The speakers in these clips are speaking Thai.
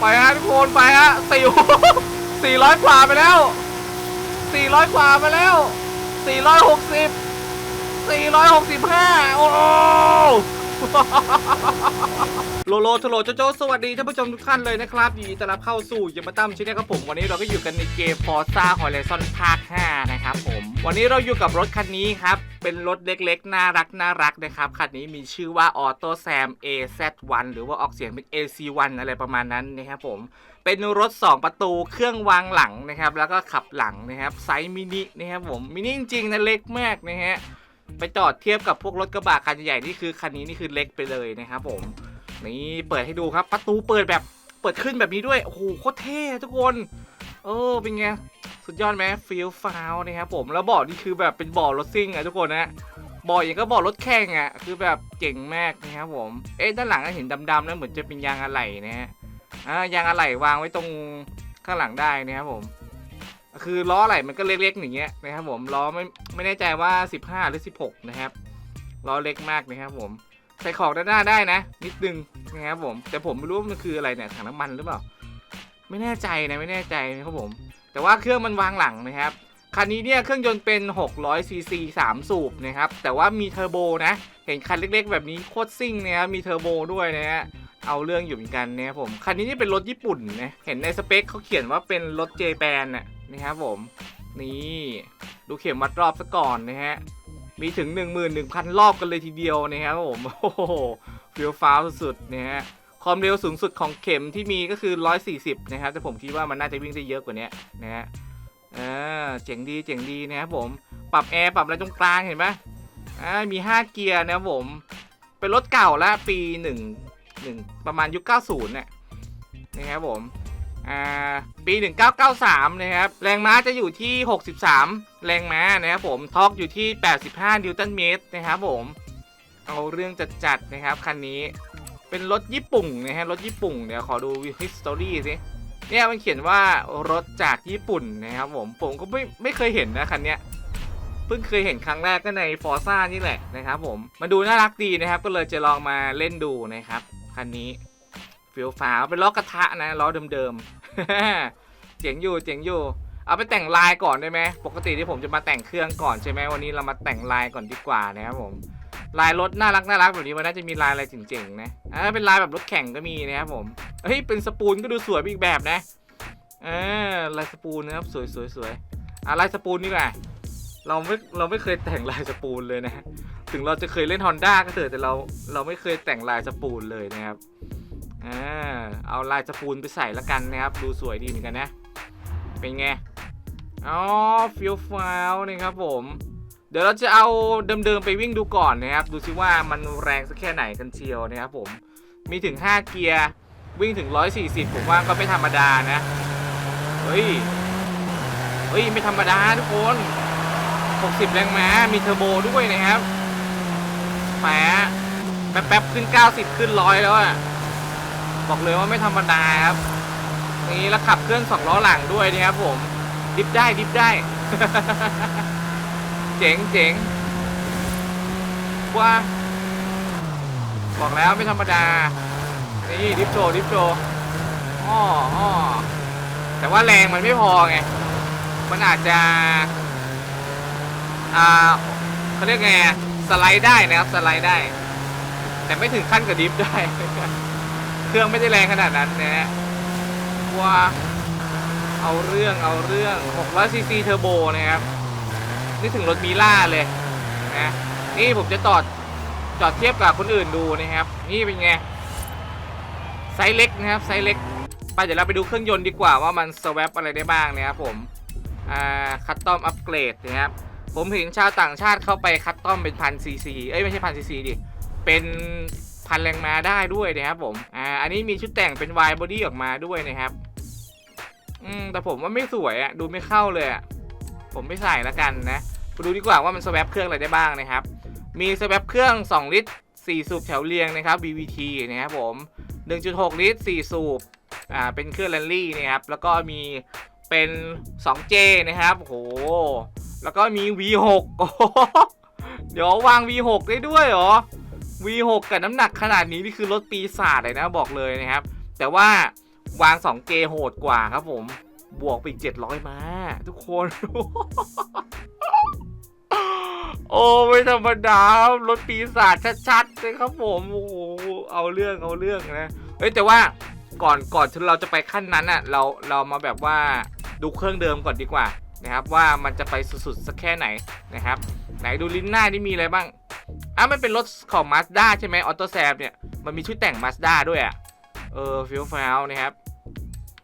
ไปฮะทุกคนไปฮะสี่สี่ร้อยกว่าไปแล้วสี่ร้อยกว่าไปแล้วสี่ร้อยหกสิบสี่ร้อยหกสิบห้าโอ้ โลโลโทโลโจโจสวัสดีท่านผู้ชมทุกท่านเลยนะครับยินดีต้อนรับเข้าสู่ยมตั้มชินนะครับผมวันนี้เราก็อยู่กันในเกม Forza Horizon ภาค 5 นะครับผม วันนี้เราอยู่กับรถคันนี้ครับ เป็นรถเล็กๆ น่ารักน่ารักนะครับ คันนี้มีชื่อว่า Auto Sam AZ1 หรือว่าออกเสียงเป็น AC1 อะไรประมาณนั้นนะครับผมเป็นรถ 2 ประตูเครื่องวางหลังนะครับแล้วก็ขับหลังนะครับไซส์มินินะครับผมมินิจริงๆนะเล็กมากนะฮะ ไปจอดเทียบกับพวกรถกระบะคันใหญ่ๆนี่คือคันนี้นี่คือเล็กไปเลยนะครับผมนี่เปิดให้ดูครับ ประตูเปิดแบบเปิดขึ้นแบบนี้ด้วยโอ้โหโคตรเท่ทุกคน เออเป็นไงสุดยอดไหมฟิลฟาวนะครับผมแล้วบาะนี่คือแบบเป็นบาะรถซิ่งอะทุกคนนะบาะอย่างก็บาะรถแข่งอะคือแบบเจ๋งมากนะครับผมเอ๊ะด้านหลังก็เห็นดำๆนะเหมือนจะเป็นยางอะไหล่นะฮะอ่ายางอะไหล่วางไว้ตรงข้างหลังได้นะครับผม คือล้ออะไหล่มันก็เล็กๆอย่างเงี้ยนะครับผมล้อไม่ไม่แน่ใจว่า 15 หรือ 16 นะครับล้อเล็กมากนะครับผมใส่ของด้านหน้าได้นะ นิดนึงนะครับผม แต่ผมไม่รู้มันคืออะไรเนี่ยถังน้ำมันหรือเปล่า ไม่แน่ใจนะไม่แน่ใจนะครับผม แต่ว่าเครื่องมันวางหลังนะครับคันนี้เนี่ยเครื่องยนต์เป็น600ซีซี3สูบนะครับแต่ว่ามีเทอร์โบนะ เห็นคันเล็กๆ แบบนี้โคตรซิ่งนะครับมีเทอร์โบด้วยนะฮะเอาเรื่องอยู่เหมือนกันนะครับผมคันนี้นี่เป็นรถญี่ปุ่นนะเห็นในสเปคเขาเขียนว่าเป็นรถเจแปนน่ะ นะครับผมนี่ดูเข็มวัดรอบซะก่อนนะฮะมีถึง 11,000 รอบกันเลยทีเดียวนะครับผมโอ้โหฟิลฟ้าสุดๆนะฮะความเร็วสูงสุดของเข็มที่มีก็คือ 140 นะครับ แต่ผมคิดว่ามันน่าจะวิ่งได้เยอะกว่านี้นะฮะเออเจ๋งดีเจ๋งดีนะครับผมปรับแอร์ปรับอะไรตรงกลางเห็นไหมอ่ามี 5 เกียร์นะครับผม เป็นรถเก่าแล้วปี 1 1 ประมาณยุค 90 เนี่ยนะครับผม อ่าปี 1993 นะครับ แรงม้าจะอยู่ที่ 63 แรงม้านะครับผมทอร์กอยู่ที่ 85 นิวตันเมตรนะครับผม เอาเรื่องจัดจัดนะครับ คันนี้ เป็นรถญี่ปุ่นนะฮะ รถญี่ปุ่น เดี๋ยวขอดู history สิ เนี่ยมันเขียนว่ารถจากญี่ปุ่นนะครับผม ผมก็ไม่ไม่เคยเห็นนะคันเนี้ย เพิ่งเคยเห็นครั้งแรกก็ใน Forza นี่แหละนะครับผม มาดูน่ารักดีนะครับ ก็เลยจะลองมาเล่นดูนะครับ คันนี้ ฟิลฟ้าเป็นล้อกระทะนะล้อเดิมๆ เจ๋งอยู่เจ๋งอยู่ เอาไปแต่งลายก่อนได้ไหมปกติที่ผมจะมาแต่งเครื่องก่อนใช่ไหมวันนี้เรามาแต่งลายก่อนดีกว่านะครับผมลายรถน่ารักน่ารักแบบนี้มันน่าจะมีลายอะไรเจ๋งๆนะอ่าเป็นลายแบบรถแข่งก็มีนะครับผมเฮ้ยเป็นสปูนก็ดูสวยอีกแบบนะเออลายสปูนนะครับสวยสวยสวยอะลายสปูนนี่แหละเราไม่เราไม่เคยแต่งลายสปูนเลยนะ ถึงเราจะเคยเล่น Honda ก็เถอะแต่เราเราไม่เคยแต่งลายสปูนเลยนะครับ อ่าเอาลายสปูนไปใส่ละกันนะครับ ดูสวยดีเหมือนกันนะ เป็นไง อ๋อฟิลฟาวนะครับผม เดี๋ยวเราจะเอาเดิมๆไปวิ่งดูก่อนนะครับ ดูซิว่ามันแรงสักแค่ไหนกันเชียวนะครับผม มีถึง 5 เกียร์ วิ่งถึง 140 ผมว่าก็ไม่ธรรมดานะ เฮ้ย เฮ้ย ไม่ธรรมดาทุกคน 60 แรงม้า มีเทอร์โบด้วยนะครับแหมแป๊บๆขึ้น 90 ขึ้นร้อยแล้วอะ บอกเลยว่าไม่ธรรมดาครับนี่แล้วขับเครื่องสองล้อหลังด้วยนะครับผมดิฟได้ดิฟได้ เจ๋งเจ๋งว่าบอกแล้วไม่ธรรมดา นี่ดิฟโชดิฟโชอ้ออ้อแต่ว่าแรงมันไม่พอไง มันอาจจะ อ่าเขาเรียกไง สไลด์ได้นะครับ สไลด์ได้ แต่ไม่ถึงขั้นกับดิฟได้ เครื่องไม่ได้แรงขนาดนั้นนะฮะว้าเอาเรื่องเอาเรื่อง600ซีซีเทอร์โบนะครับนี่ถึงรถมีล่าเลยนะนี่ผมจะจอดจอดเทียบกับคนอื่นดูนะครับ นี่เป็นไงไซส์เล็กนะครับไซส์เล็กไปเดี๋ยวเราไปดูเครื่องยนต์ดีกว่าว่ามันสว a p อะไรได้บ้างนะครับผมอ่าคัตตอมอัปเกรดนะครับผมเห็นชาวต่างชาติเข้าไปคัตตอมเป็นพันซีซีเอ้ยไม่ใช่พันซีซีดิเป็น พันแรงม้าได้ด้วยนะครับผม อ่า อันนี้มีชุดแต่งเป็นวายบอดี้ออกมาด้วยนะครับ อืม แต่ผมว่าไม่สวยอะดูไม่เข้าเลยอะผมไม่ใส่ละกันนะไปดูดีกว่าว่ามันสว a p เครื่องอะไรได้บ้างนะครับ มีสว a p เครื่อง 2 ลิตร 4 สูบแถวเรียงนะครับ BVT นะครับผม 1.6 ลิตร 4 สูบ อ่า เป็นเครื่องแรลลี่นะครับ แล้วก็มีเป็น 2J นะครับโห แล้วก็มี V6 เดี๋ยววาง V6 ได้ด้วยเหรอ V6 กับน้ำหนักขนาดนี้นี่คือรถปีศาจเลยนะบอกเลยนะครับ แต่ว่าวาง 2G โหดกว่าครับผม บวกไปอีก700 มา ทุกคน โอ้ไม่ธรรมดารถปีศาจชัดๆเลยครับผมโอ้เอาเรื่องเอาเรื่องนะเอ้ยแต่ว่าก่อนก่อนที่เราจะไปขั้นนั้นอะเราเรามาแบบว่าดูเครื่องเดิมก่อนดีกว่านะครับว่ามันจะไปสุดๆสักแค่ไหนนะครับ ไหนดูลิ้นหน้านี่มีอะไรบ้าง อะมันเป็นรถของ Mazda ใช่ไหมออโต้แซเนี่ย มันมีชุดแต่ง Mazda ด้วยอะ เออฟิลฟาวนะครับ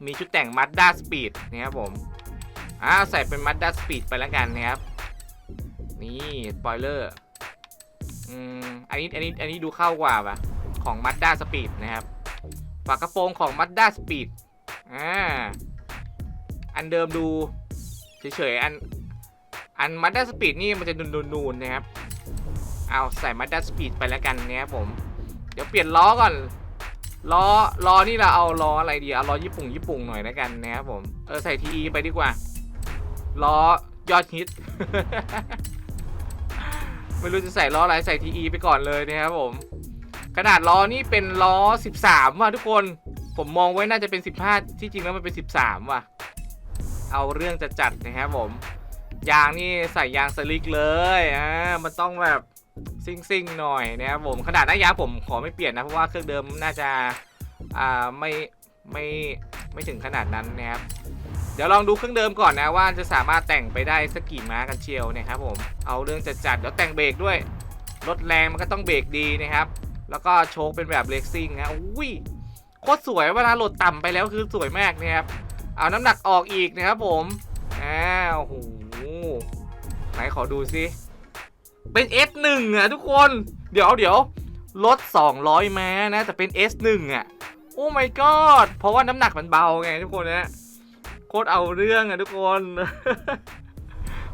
มีชุดแต่ง Mazda Speed นะครับผม อ่าใส่เป็น Mazda Speed ไปแล้วกันนะครับ นี่สปอยเลอร์อืมอันนี้อันนี้อันนี้ดูเข้ากว่าปะของ Mazda Speed นะครับ ฝากระโปรงของ Mazda Speed อ่า อันเดิมดูเฉยๆอันอัน Mazda Speed นี่มันจะนูนๆนะครับ เอาใส่ Mazda Speed ไปแล้วกันนะครับผม เดี๋ยวเปลี่ยนล้อก่อน ล้อ ล้อนี่เราเอาล้ออะไรดี เอาล้อญี่ปุ่งญี่ปุ่งหน่อยแล้วกันนะครับผม เออใส่ทีไปดีกว่า ล้อยอดฮิต ไม่รู้จะใส่ล้ออะไรใส่ทีไปก่อนเลยนะครับผม ขนาดล้อนี่เป็นล้อ 13 ว่ะทุกคน ผมมองไว้น่าจะเป็น 15 ที่จริงแล้วมันเป็น 13 ว่ะ เอาเรื่องจะจัดนะครับผมยางนี่ใส่ยางสลิกเลย อ่า มันต้องแบบ ซิ่งซิงๆหน่อยนะครับผมขนาดหน้ายางผมขอไม่เปลี่ยนนะเพราะว่าเครื่องเดิมน่าจะอ่าไม่ไม่ไม่ถึงขนาดนั้นนะครับเดี๋ยวลองดูเครื่องเดิมก่อนนะว่าจะสามารถแต่งไปได้สักกี่ม้ากันเชียวนะครับผมเอาเรื่องจัดจัดๆเดี๋ยวแต่งเบรกด้วยรถแรงมันก็ต้องเบรกดีนะครับ แล้วก็โชคเป็นแบบเลกซิ่งนะอุ้ยโคตรสวยเวลาโหลดต่ำไปแล้วคือสวยมากนะครับเอาน้ำหนักออกอีกนะครับผมอ้าวโหไหนขอดูซิ เป็น S1 อะทุกคน เดี๋ยวเดี๋ยวรถ 200ม้านะแต่เป็น S1 อะ โอ้ my god เพราะว่าน้ำหนักมันเบาไงทุกคนนะโคตรเอาเรื่องอะทุกคน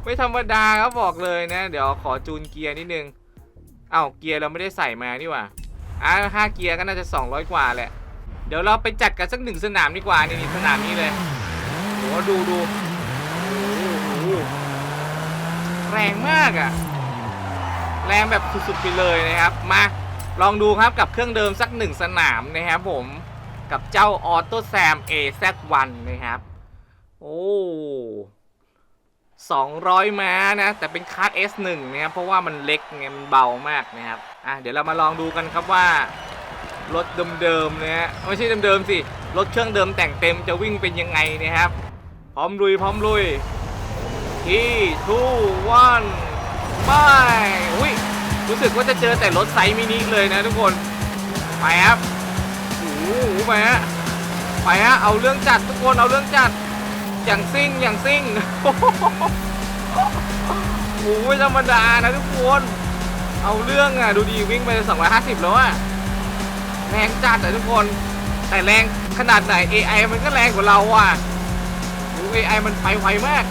ไม่ธรรมดาครับบอกเลยนะ เดี๋ยวขอจูนเกียร์นิดนึงเอ้าเกียร์เราไม่ได้ใส่มานี่หว่าอะห้าเกียร์ก็น่าจะ 200 กว่าแหละ เดี๋ยวเราไปจัดกันสักหนึ่งสนามดีกว่านี่สนามนี้เลยโหดูดูแรงมากอะ แรงแบบสุดๆไปเลยนะครับ มาลองดูครับกับเครื่องเดิมสักหนึ่งสนามนะครับผมกับเจ้า Auto Sam AZ1 นะครับ โอ้200 ม้านะ แต่เป็นคาร์ด S1 นะครับ เพราะว่ามันเล็กไงมันเบามากนะครับ อะ เดี๋ยวเรามาลองดูกันครับว่า รถเดิมๆนะฮะไม่ใช่เดิมๆสิ รถเครื่องเดิมแต่งเต็มจะวิ่งเป็นยังไงนะครับ พร้อมลุย พร้อมลุยที่ทูวัน ไปอุ้ยรู้สึกว่าจะเจอแต่รถไซส์มินิเลยนะทุกคน ไปครับโอ้โหไปฮะไปฮะเอาเรื่องจัดทุกคนเอาเรื่องจัดอย่างซิ่งอย่างซิ่งโอ้โหไม่ธรรมดานะทุกคนเอาเรื่องอะดูดีวิ่งไป 250 แล้วอะแรงจัดอะทุกคน แต่แรงขนาดไหน AI มันก็แรงกว่าเราอะโอ้ AI มันไปไวมาก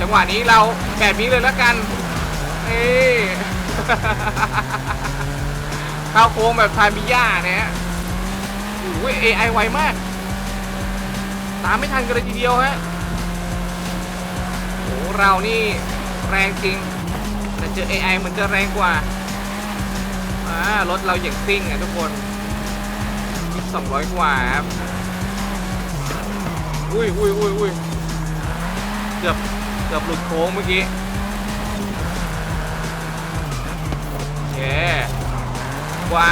จังหวะนี้เราแบบนี้เลยแล้วกัน เอ้เข้าโค้งแบบทามิย่าเนี่ยฮะโอ้ย AI ไวมาก ตามไม่ทันกันเลยทีเดียวฮะโอ้เรานี่แรงจริง แต่เจอ AI มันจะแรงกว่า อ่ารถเราอย่างซิ่งอะทุกคนสองร้อยกว่าครับอุ้ยอุ้ยอุ้ยอุ้ยเกือบเกือบหลุดโค้งเมื่อกี้ กว่า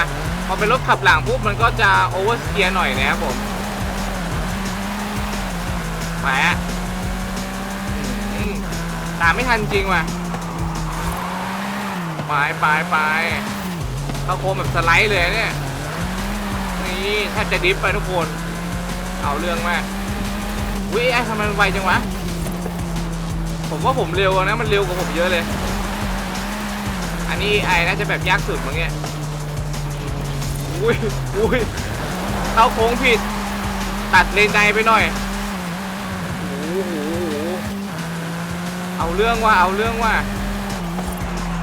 พอเป็นรถขับหลังปุ๊บมันก็จะโอเวอร์สเกียร์หน่อยนะครับผมไปอะอืมตามไม่ทันจริงว่ะไปไปไปเข้าโค้งแบบสไลด์เลยเนี่ย นี่แทบจะดิฟไปทุกคน เอาเรื่องมากวิไอทำไมมันไวจังวะ ผมว่าผมเร็วนะ มันเร็วกว่าผมเยอะเลย อันนี้ไอ้น่าจะแบบยากสุดมั้งเนี่ยอุ้ยอุ้ยเข้าโค้งผิด ตัดเลนในไปหน่อยโอ้โหเอาเรื่องว่าเอาเรื่องว่า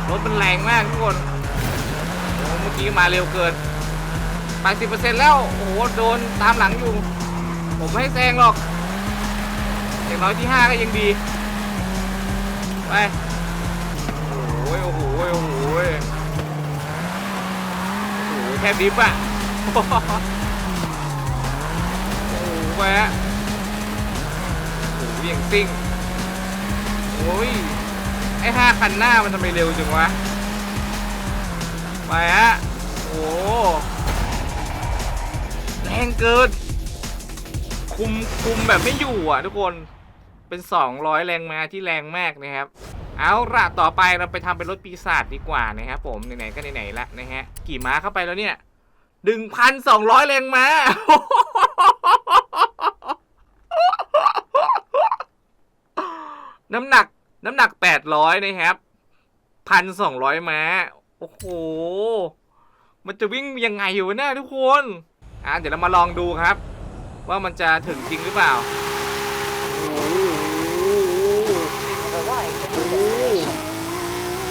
รถมันแรงมากทุกคนโอ้เมื่อกี้มาเร็วเกิน80%แล้ว โอ้โหโดนตามหลังอยู่ ผมไม่ให้แซงหรอกอย่างน้อยที่5ก็ยังดี ไป โอ้โหโอ้โหโอ้โห โอ้โหแค่ดิฟอะโอ้โหไปฮะโอ้โหเบี่ยงซิ่ง โอ้ย ไอ้ห้าคันหน้ามันทำไมเร็วจังวะ ไปฮะ โอ้โหแรงเกิน คุมคุมแบบไม่อยู่อะทุกคน เป็น 200 แรงมาที่แรงมากนะครับ เอาละต่อไปเราไปทำเป็นรถปีศาจดีกว่านะครับผมไหนๆก็ไหนๆละนะฮะกี่ม้าเข้าไปแล้วเนี่ยหนึ่งพันสองร้อยแรงม้าน้ำหนักน้ำหนักแปดร้อยนะครับพันสองร้อยม้า โอ้โห มันจะวิ่งยังไงอยู่เนี่ยทุกคนอะเดี๋ยวเรามาลองดูครับ ว่ามันจะถึงจริงหรือเปล่าโอ้โห Arrived at the โอ้โห destination.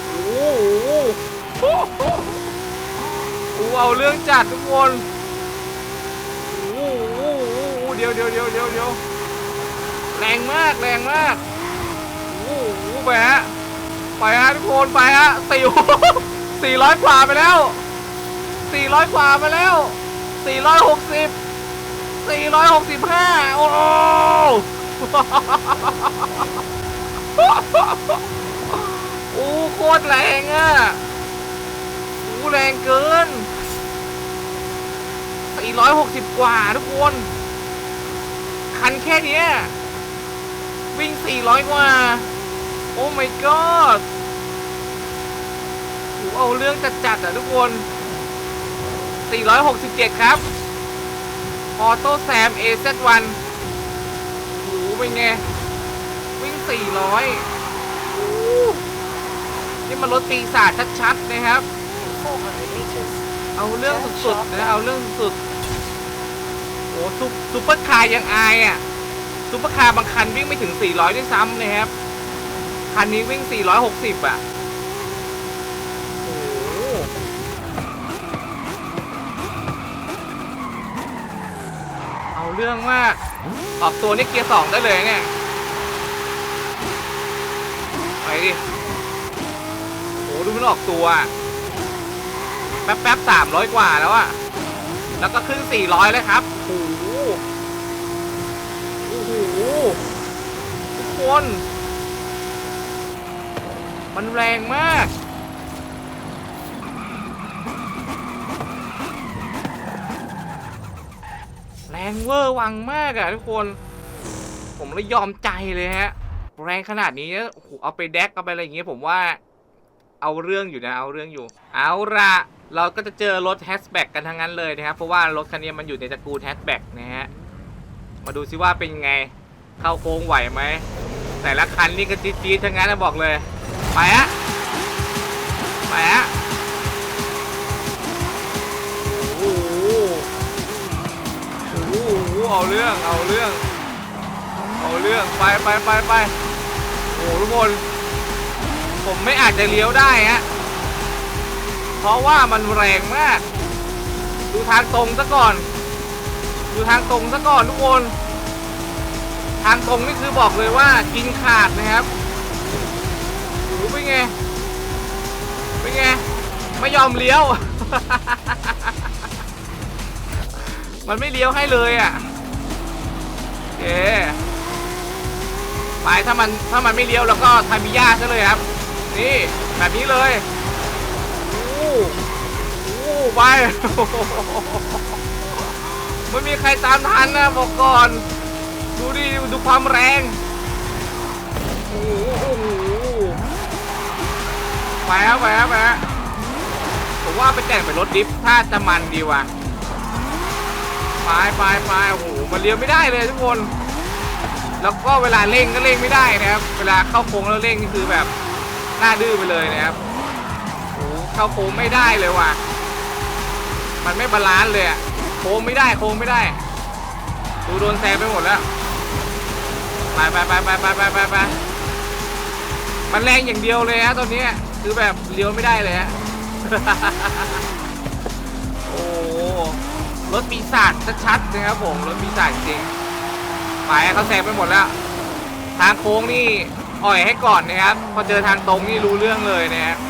โอ้โห กูเอาเรื่องจัดทุกคนโอ้โหเดี๋ยวเดี๋ยวเดี๋ยวเดี๋ยวเดี๋ยวแรงมากแรงมากโอ้โหไปฮะไปฮะทุกคนไปฮะสี่สี่ร้อยกว่าไปแล้วสี่ร้อยกว่าไปแล้วสี่ร้อยหกสิบสี่ร้อยหกสิบห้าโอ้โหโอ้โคตรแรงอะ โอ้แรงเกิน460 กว่าทุกคน คันแค่เนี้ยวิ่ง 400 กว่า โอ้ my god โอ้เอาเรื่องจัดๆอะทุกคน 467 ครับ ออโต้แซม AZ1 โอ้โหเป็นไง วิ่ง 400 นี่มันรถปีศาจชัดๆนะครับ 400 meters. เอาเรื่องสุดๆนะเอาเรื่องสุดๆโอ้ซุปซุปเปอร์คาร์ยังอายอะซุปเปอร์คาร์บางคันวิ่งไม่ถึง 400 ด้วยซ้ำนะครับ คันนี้วิ่ง 460 อะโอ้โหเอาเรื่องมากออกตัวนี่เกียร์สองได้เลยเนี่ยไปดิโอ้ดูมันออกตัวอะแป๊บแป๊บสามร้อยกว่าแล้วอะแล้วก็ขึ้นสี่ร้อยเลยครับโอ้โหโอ้โหทุกคน มันแรงมาก แรงเวอร์วังมากอะทุกคน ผมเลยยอมใจเลยฮะ แรงขนาดนี้โอ้โหเอาไปแดกเอาไปอะไรอย่างเงี้ยผมว่าเอาเรื่องอยู่นะ เอาเรื่องอยู่ เอาละ เราก็จะเจอรถแฮชแบ็กกันทั้งนั้นเลยนะครับ เพราะว่ารถคันนี้มันอยู่ในตระกูลแฮชแบ็กนะฮะ มาดูซิว่าเป็นไง เข้าโค้งไหวไหม แต่ละคันนี่ก็จี๊ดๆทั้งนั้นนะบอกเลย ไปฮะไปฮะโอ้โหโอ้โหเอาเรื่อง เอาเรื่อง เอาเรื่อง ไปไปไปไปโอ้ทุกคน ผมไม่อาจจะเลี้ยวได้ฮะ เพราะว่ามันแรงมาก ดูทางตรงซะก่อน ดูทางตรงซะก่อนทุกคน ทางตรงนี่คือบอกเลยว่ากินขาดนะครับโอ้โหเป็นไงเป็นไง ไม่ยอมเลี้ยว มันไม่เลี้ยวให้เลยอะโอเคไปถ้ามันถ้ามันไม่เลี้ยวแล้วก็ทามิยาซะเลยครับ นี่แบบนี้เลย โอ้โหไป ไม่มีใครตามทันนะบอกก่อน ดูดิดูความแรงโอ้โหโอ้โหไปครับไปครับไปครับผมว่าไปแต่งเป็นรถดิฟถ้าจะมันดีว่ะไปไปไปโอ้โหมันเลี้ยวไม่ได้เลยทุกคน แล้วก็เวลาเร่งก็เร่งไม่ได้นะครับ เวลาเข้าโค้งแล้วเร่งนี่คือแบบหน้าดื้อไปเลยนะครับ เข้าโค้งไม่ได้เลยว่ะ มันไม่บาลานซ์เลยอะโค้งไม่ได้โค้งไม่ได้ดูโดนแซงไปหมดแล้วไปไปไปไปไปไปไปไปมันแรงอย่างเดียวเลยฮะตอนนี้คือแบบเลี้ยวไม่ได้เลยฮะโอ้รถปีศาจชัดๆนะครับผมรถปีศาจจริงไปเขาแซงไปหมดแล้ว ทางโค้งนี่อ่อยให้ก่อนนะครับ พอเจอทางตรงนี่รู้เรื่องเลยนะฮะม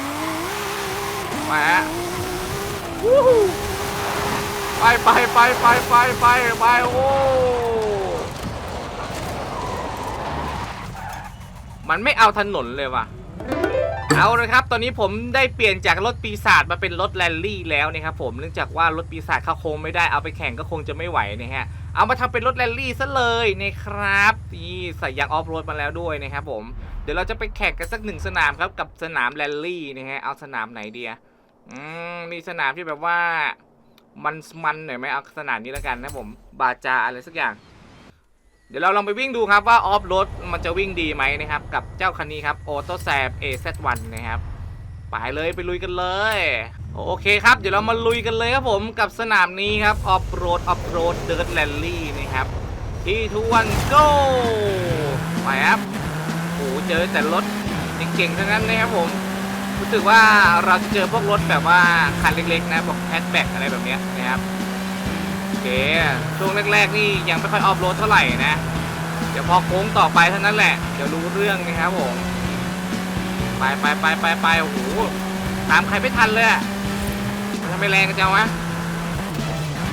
แหไปไปไปไปไปไปไปโอ้มันไม่เอาถนนเลยว่ะ เอาเลยครับ ตอนนี้ผมได้เปลี่ยนจากรถปีศาจมาเป็นรถแรลลี่แล้วนะครับผม เนื่องจากว่ารถปีศาจเข้าคงไม่ได้ เอาไปแข่งก็คงจะไม่ไหวนะฮะ เอามาทำเป็นรถแรลลี่ซะเลยนะครับ นี่ใส่ยางออฟโรดมาแล้วด้วยนะครับผม เดี๋ยวเราจะไปแข่งกันสักหนึ่งสนามครับกับสนามแรลลี่นะฮะ เอาสนามไหนเดีย อืมมีสนามที่แบบว่า มันมันหน่อยไหมเอาสนามนี้แล้วกันนะผม บาจาอะไรสักอย่าง เดี๋ยวเราลองไปวิ่งดูครับว่าออฟโรดมันจะวิ่งดีไหมนะครับ กับเจ้าคันนี้ครับ a u t o s a p AZ1 นะครับไปเลยไปลุยกันเลย โอเคครับ เดี๋ยวเรามาลุยกันเลยครับผมกับสนามนี้ครับออฟโรดออฟโรดเดิร์ดแรลลี่นะครับ ที่ทุกวันโก้ไปครับโอ้เจอแต่รถเก่งๆทั้งนั้นนะครับผม สึกว่าเราจะเจอพวกรถแบบว่าคันเล็กๆนะพวกแฮชแบ็กอะไรแบบเนี้ยนะครับโอเคช่วงแรกๆนี่ยังไม่ค่อยออฟโรดเท่าไหร่นะเดี๋ยวพอโค้งต่อไปเท่านั้นแหละเดี๋ยวรู้เรื่องนะครับผมไปไปไปไปไปโอ้โหตามใครไม่ทันเลยทำไมแรงกันจังวะ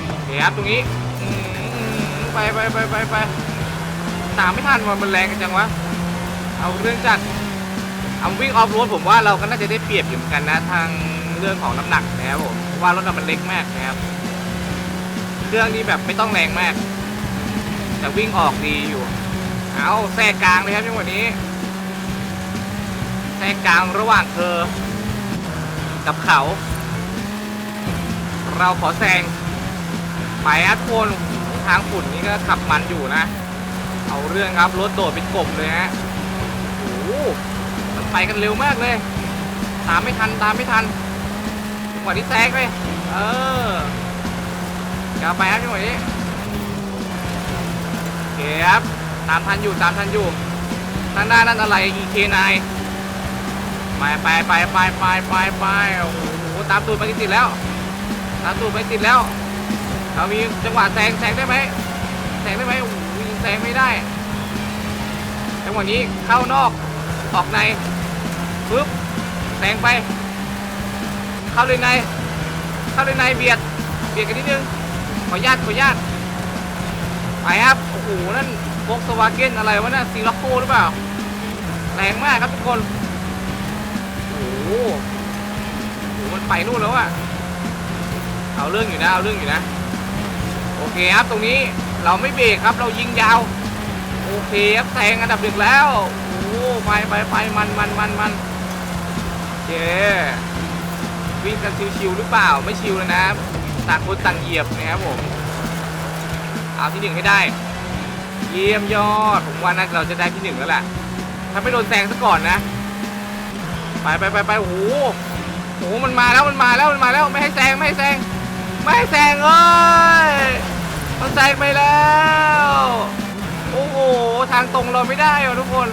โอเคครับตรงนี้ไปไปไปไปไปตามไม่ทันวะมันแรงกันจังวะเอาเรื่องจัด เอาวิ่งออฟโรดผมว่าเราก็น่าจะได้เปรียบอยู่เหมือนกันนะทางเรื่องของน้ำหนักนะครับผมเพราะว่ารถเรามันเล็กมากนะครับ เครื่องนี้แบบไม่ต้องแรงมาก แต่วิ่งออกดีอยู่ เอาแทรกกลางเลยครับจังหวะนี้แทรกกลางระหว่างเธอ กับเขา เราขอแซงไปอัดโคนทางฝุ่นนี้ก็ขับมันอยู่นะ เอาเรื่องครับรถโดดเป็นกบเลยฮะโอ้ โหมันไปกันเร็วมากเลย ตามไม่ทันตามไม่ทันจังหวะนี้แซงไปเออกลับไปครับจังหวะนี้โอเคครับตามทันอยู่ตามทันอยู่ทางหน้านั่นอะไร EK9 ไปไปไปไปไปไปไปโอ้โหตามตูดมาติดแล้ว ตามตูดมาติดแล้วเรามีจังหวะแซงแซงได้ไหมแซงได้ไหมโอ้โหแซงไม่ได้จังหวะนี้เข้านอกออกใน ปึ๊บแซงไป เข้าเลยในเข้าเลยในเบียด เบียดกันนิดนึง ขออนุญาตขออนุญาตไปครับ โอ้โห นั่นโฟกสวาเกนอะไรวะน่ะซีล็อกโกหรือเปล่า แรงมากครับทุกคนโอ้โหโอ้โหมันไปนู่นแล้วอะเอาเรื่องอยู่นะ เอาเรื่องอยู่นะ โอเคครับ ตรงนี้เราไม่เบรกครับ เรายิงยาว โอเคครับแซงอันดับหนึ่งแล้ว โอ้ไปไปไปมันมันมันมันโอ เค วิ่งกันชิวๆหรือเปล่าไม่ชิวเลยนะต่างคนต่างเหยียบนะครับผม เอาที่หนึ่งให้ได้ เยี่ยมยอด ผมว่าน่าเราจะได้ที่หนึ่งแล้วแหละถ้าไม่โดนแซงซะก่อนนะ ไปไปไปไปโอ้โหโอ้โหมันมาแล้วมันมาแล้วมันมาแล้วไม่ให้แซงไม่ให้แซงไม่ให้แซงเอ้ยมันแซงไปแล้ว โอ้โหทางตรงเราไม่ได้ว่ะทุกคน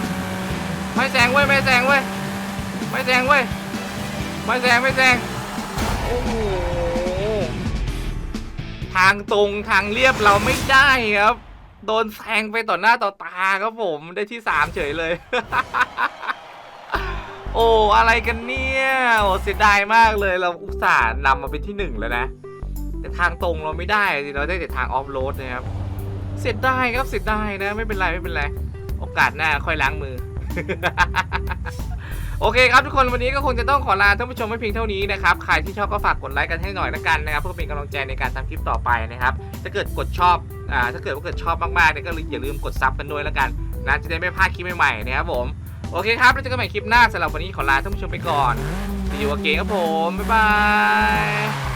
ไม่แซงเว้ยไม่แซงเว้ยไม่แซงเว้ย ไม่แซงไม่แซงโอ้โหทางตรงทางเรียบเราไม่ได้ครับ โดนแซงไปต่อหน้าต่อตาครับผมได้ที่สามเฉยเลย โอ้อะไรกันเนี่ยโอ้เสียดายมากเลยเราอุตส่าห์นำมาเป็นที่หนึ่งแล้วนะ แต่ทางตรงเราไม่ได้สิเราได้แต่ทางออฟโรดนะครับเสียดายครับเสียดายนะ ไม่เป็นไรไม่เป็นไร โอกาสหน้าค่อยล้างมือ โอเคครับทุกคนวันนี้ก็คงจะต้องขอลาท่านผู้ชมไว้เพียงเท่านี้นะครับใครที่ชอบก็ฝากกดไลค์กันให้หน่อยละกันนะครับเพื่อเป็นกำลังใจในการทำคลิปต่อไปนะครับถ้าเกิดกดชอบอ่าถ้าเกิดว่าเกิดชอบมากๆเนี่ยก็อย่าลืมกดซับกันด้วยละกันนะจะได้ไม่พลาดคลิปใหม่ๆนะครับผมโอเคครับแล้วเจอกันใหม่คลิปหน้าสำหรับวันนี้ขอลาท่านผู้ชมไปก่อน See you again ครับผมบ๊ายบาย